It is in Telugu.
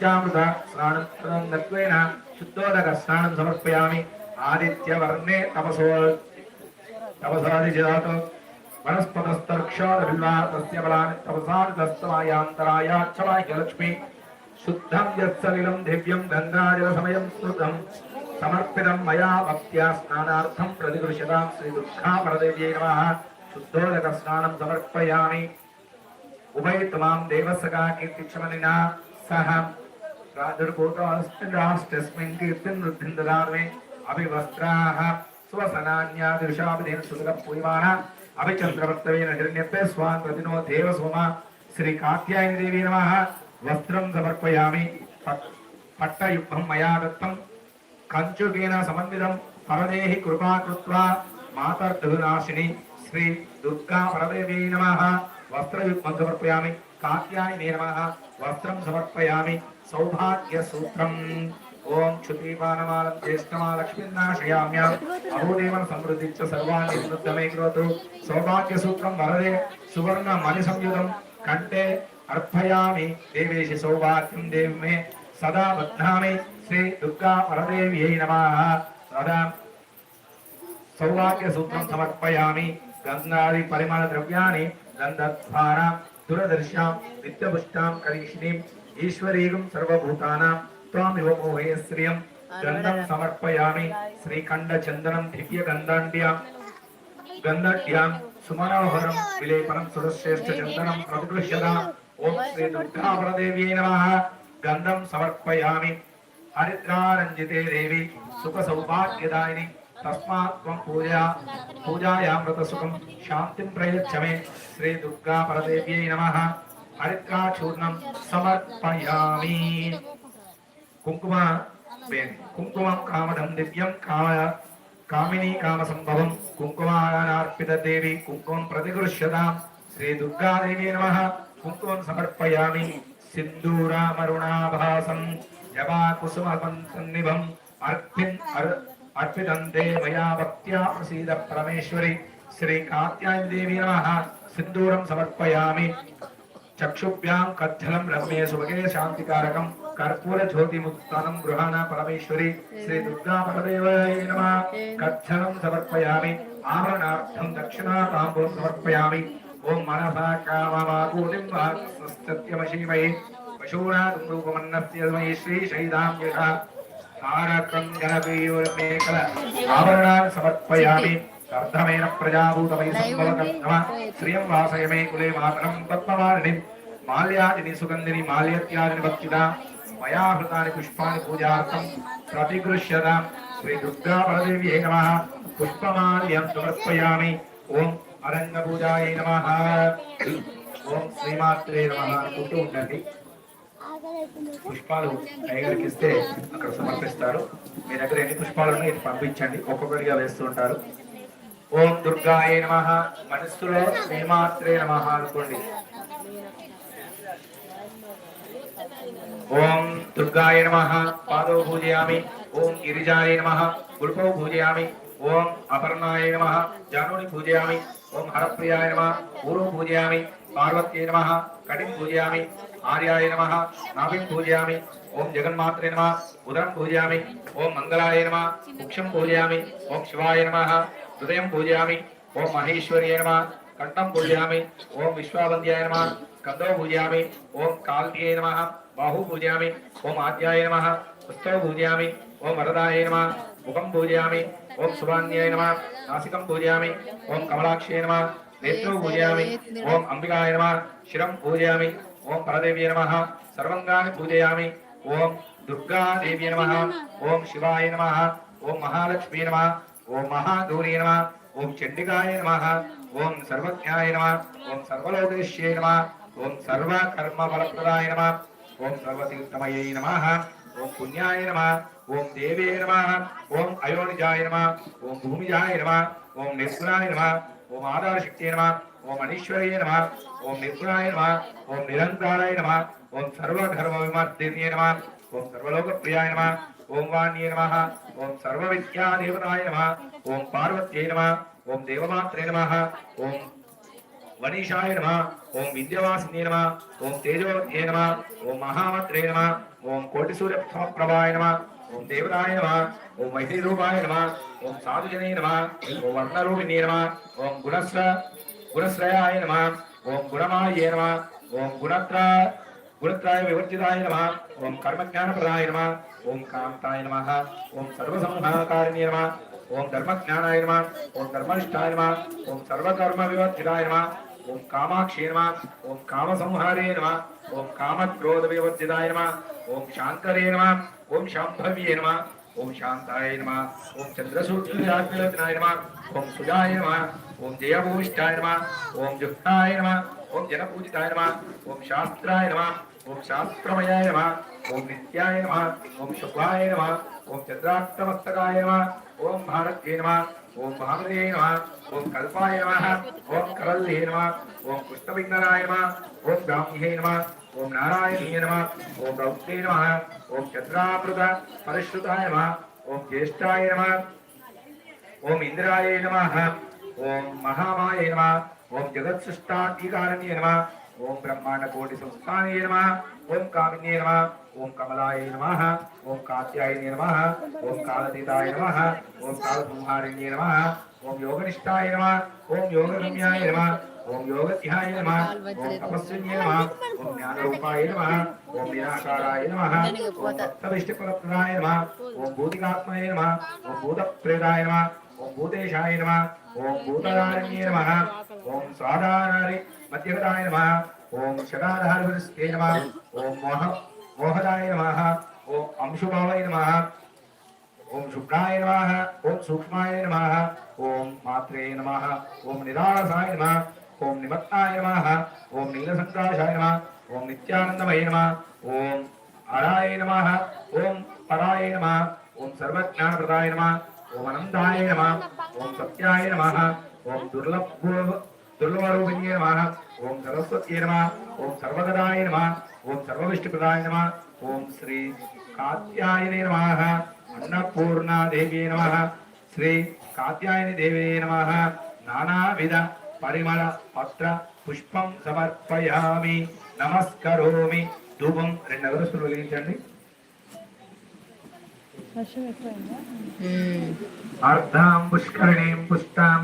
పంచామృత స్నానం దత్వేన శుద్ధోదక స్నానం సమర్పయామి ఆదిత్యవర్ణే తపసో తపసాదిజాత వనస్పతస్తర్క్షోదవిల్వా తస్య బలాని తపసాదితస్తమాయాంతరాయాక్షమాయ శుద్ధం యత్సలిలం దివ్యం గంగాజల సమయం స్మృతం సమర్పితం మయా భక్త్యా స్నానార్థం ప్రతిగృషతాం శ్రీ దుఃఖాపరదేవ్యై నమ శుద్ధోదక స్నానం సమర్పయామి ఉభయ తమాం దేవసగా కీర్తిక్షమలినా సహ రాజుర్భూతస్మిన్ కీర్తిం వృద్ధిం దదామి అభివస్త్రాః స్వసనాన్యాదిషాభిధేన సుగ పూయమాన అభిచంద్రవర్తవేన హిరణ్యపే స్వాన్ రతినో దేవ సోమ శ్రీ కాత్యాయని దేవి నమ. వస్త్రం సమర్పయామి. పట్- పట్టయుగ్మం మయా దత్తం. కంచుకేన సమన్వితం. పరదేహి కృపా కృత్వా మాతర్దవినాశిని శ్రీ దుర్గా పరదేవి నమ. వస్త్రయుగ్మం సమర్పయామి. కాత్యాయనే నేమ వస్త్రం సమర్పయామి సౌభాగ్య సూత్రం ఓం క్షుతీపానమాలం జ్యేష్ఠమా లక్ష్మీనాశయామ్యాం అహోదేవన సమృద్ధి సర్వాన్ని సమృద్ధమే కరోతు సౌభాగ్య సూత్రం వరదే సువర్ణ మణి సంయుతం కంటే అర్పయామి దేవేశి సౌభాగ్యం దేవి మే సదా బధ్నామి శ్రీ దుర్గా పరదేవ్యై నమః సదా సౌభాగ్య సూత్రం సమర్పయామి గంగాది పరిమళ ద్రవ్యాన్ని గంధద్వారా దురదర్శాం నిత్యపుష్టాం కరీషిణీం ఈశ్వరీయం సర్వభూతానాం త్వామివ మోహయ శ్రియం గంధం సమర్పయామి శ్రీఖండ చందనం దివ్య గంధాండ్యాం గంధట్యాం సుమనోహరం విలేపనం సురశ్రేష్ఠ చందనం ప్రతిగృహ్యతాం ఓం శ్రీ దుర్గా పరదేవ్యై నమః గంధం సమర్పయామి హరిద్రారంజితే దేవి సుఖ సౌభాగ్యదాయిని తస్మాత్ త్వం పూజా పూజాయామృత సుఖం శాంతిం ప్రయచ్చమే. శ్రీ దుర్గా పరదేవ్యై నమ. హరిత్రాచూర్ణం సమర్పయామి. కుంకుమ వేణి. కుంకుమం కామదం దివ్యం కామ కామిని కామ సంభవం కుంకుమానార్పిత దేవి కుంకుమం ప్రతిగృష్యతాం శ్రీ దుర్గాదేవి నమ. కుంకుమం సమర్పయామి. సింధూరామరుణాభాసం. జపా కుసుమం సన్నిభం అర్పిన్ అర్ అర్పితం తే మయా భక్త్యా ప్రసీద పరమేశ్వరి శ్రీ కాత్యాయని దేవి నమ సింధూరం సమర్పయామి చక్షుభ్యాం కచ్చలం రమ్యే సుభగే శాంతికారకం కర్పూర జ్యోతిముక్తానం గృహాణ పరమేశ్వరి శ్రీ దుర్గా పరదేవాయ నమ కచ్చలం సమర్పయామి ఆభరణార్థం దక్షిణా తాంబూలం సమర్పయామి ఓం మనసా కామమాకూలిం సత్యమశీమయే పశూనా రూపమన్నస్య మయి శ్రీ శైదాం యథ తారకం జనపేయోరమేకల ఆభరణాన్ని సమర్పయామి అర్ధమైన ప్రజాభూతమై సంభవకర్మ శ్రియం వాసయమే కులే మాతరం పద్మవారిణి. మాల్యాదిని సుగంధిని మాల్యత్యాదిని భక్తిద. మయా హృతాని పుష్పాని పూజార్థం ప్రతిగృహ్యత శ్రీ దుర్గా పరదేవి నమ. పుష్పమాల్యం సమర్పయామి. ఓం అరంగ పూజాయ నమ. ఓం శ్రీమాత్రే నమ అనుకుంటూ ఉండండి. పుష్పాలు అయ్యగారికి ఇస్తే అక్కడ సమర్పిస్తారు. మీ దగ్గర ఎన్ని పుష్పాలు ఉన్నాయో పంపించండి. ఒక్కొక్కరిగా వేస్తూ ఉంటారు. ఓం దుర్గాయ నమ. మనస్సులో శ్రీమాత్రే నమ అనుకోండి. ఓం దుర్గాయ నమ. పాదో పూజయామి. ఓం గిరిజాయ నమ. గుల్పో పూజయామి. ఓం అపర్ణాయ నమ. జానుని పూజయామి. ఓం హరప్రియాయ నమ. ఊరు పూజయామి. పార్వత్యై నమ. కటిం పూజయామి. ఆర్యాయ నమ నాభిం పూజయామి ఓం జగన్మాత్రే నమ ఉదరం పూజయామి ఓం మంగళాయ నమ ముఖ్యం పూజయామి ఓం శివాయ నమ హృదయం పూజయామి ఓం మహేశ్వర్య నమ కంఠం పూజయామి ఓం విశ్వావంద్యాయ నమ కందో పూజయామి ఓం కాల్త్యై నమ బాహు పూజయామి ఓం ఆద్యాయ నమ పుస్తవ పూజయామి ఓం వరదాయ నమ ముఖం పూజయామి ఓం సుభాన్యాయ నమ నాసికం పూజయామి ఓం కమలాక్షయ నమ నేత్రౌ పూజయామి ఓం అంబికాయ నమ శిరం పూజయామి ఓం పరదేవ్య నమ సర్వంగాని పూజయామి ఓం దుర్గాదేవ్య నమ ఓం శివాయ నమ ఓం మహాలక్ష్మీ నమ ఓం మహాగౌరీ నమ ఓం చండికాయ నమ ఓం సర్వజ్ఞాయ నమ ఓం సర్వలోకేశ్యై నమ ఓం సర్వకర్మ ఫలప్రదాయ నమ ఓం సర్వతీర్థమయై నమ ఓం పుణ్యాయ నమ ఓం దేవే నమ ఓం అయోనిజాయ నమ ఓం భూమిజాయ నమ ఓం నిర్గుణాయ నమ ఓం ఆధారశక్తి నమ ఓం అనీశ్వరయ నమ ఓం నిర్గుణాయ నమ ఓం నిరంతరాయ నమ ఓం సర్వధర్మ విమర్దిన్యే నమ ఓం సర్వలోక ప్రియాయ నమ ఓం వాణ్యే నమ ఓం సర్వవిద్యాదేవతాయ నమ ఓం పార్వత్యై నమ ఓం దేవమాత్రే నమ ఓం వనీషాయ నమ ఓం విద్యవాసిని నమ ఓం తేజోవత్యే నమ ఓం మహామత్రే నమ ఓం కోటి సూర్య సమప్రభాయ నమ ఓం దేవతాయ నమ ఓం మహిళీ రూపాయ నమ ఓం సాధుజనే నమ ఓం వర్ణరూపిణి నమ ఓం గుణశ్ర గుణశ్రయాయ నమ ఓం గుణమాయ నమ ఓం గుణత్ర గుణత్రాయ వివర్జితాయ నమ ఓం కర్మజ్ఞానప్రదాయ నమ ఓం కాంతాయ నమ ఓం సర్వసంహాకారిణ్య నమ ఓం ధర్మజ్ఞానాయ నమ ఓం ధర్మనిష్టాయ నమ ఓం సర్వకర్మ వివర్జితాయ నమ ఓం కామాక్షి నమ ఓం కామసంహారే నమ ఓం కామక్రోధ వివర్జితాయ నమ ఓం శాంకరే నమ ఓం శాంభవ్యే నమ ఓం శాంతాయ నమ ఓం చంద్రసూర్యాగ్నిలోచనాయ నమ ఓం సుజాయ నమ ఓం జయభూమిష్టాయ నమ ఓం జుక్తాయ నమ ఓం జనపూజితాయ నమ ఓం శాస్త్రాయ నమ ఓం శాస్త్రమయాయ నమ ఓం నిత్యాయ నమ ఓం శుభాయ నమ ఓం చంద్రాష్టమస్తకాయ నమ ఓం భారత్యే నమ ఓం మహామనే నమ ఓం కల్పాయ నమ ఓం కవల్లే నమ ఓం పుష్పవిందనాయ నమ ఓం బ్రాహ్మ్యే నమ ఓం నారాయణీయ నమ ఓం రౌద్రే నమ ఓం చంద్రామృత పరిశ్రుతాయ నమ ఓం జ్యేష్ఠాయ నమ ఓం ఇంద్రాయ నమ ఓం మహామాయ నమ ఓం జగత్సృష్టాధికారణ్య నమ ఓం బ్రహ్మాండ కోటి సంస్థానే నమ ఓం కామిన్యే నమ ఓం కమలాయ నమ ఓం కాత్యాయనే నమ ఓం కాలతీతాయ నమ ఓం కాలసంహారిణ్యే నమ ఓం యోగనిష్టాయ నమ ఓం యోగరమ్యాయ నమ ఓం యోగధ్యాయ నమ ఓం తపస్విన్యే నమ ఓం జ్ఞానరూపాయ నమ ఓం నిరాకారాయ నమ ఓం భక్తవిష్ణుప్రదాయ నమ ఓం భూతికాత్మయ నమ ఓం భూతప్రేదాయ నమ ఓం భూతేశాయ నమ ఓం భూతదారణ్యే నమ ఓం స్వాదానారి మధ్యగతాయ నమ ఓం షడాధారవరిస్తే నమ ఓం మోహ మోహదాయ నమ ఓం అంశుభావయ నమ ఓం శుభ్రాయ నమ ఓం సూక్ష్మాయ నమ ఓం మాత్రే నమ ఓం నిరాళసాయ నమ ఓం నిమత్నాయ నమ ఓం నీలసంకాశాయ నమ ఓం నిత్యానందమయ నమ ఓం అరాయ నమ ఓం పరాయ నమ ఓం సర్వజ్ఞానప్రదాయ నమ ఓం అనంతాయ నమ ఓం సత్యాయ నమ ఓం దుర్లభ దుర్లభరూపిణ్యే నమ ఓం సరస్వత్యే నమ ఓం సర్వగదాయ నమ ఓం సర్వవిష్ణుప్రదాయ నమ ఓం శ్రీ కాత్యాయనే నమ అన్నపూర్ణాదేవ్యే నమ శ్రీ కాత్యాయని దేవే నమ నానావిధ పరిమళ పత్ర పుష్పం సమర్పయామి నమస్కరోమి ధూపం రెండు అగరస్తులు వెలిగించండి अर्धाम पुष्करणीं पुष्टां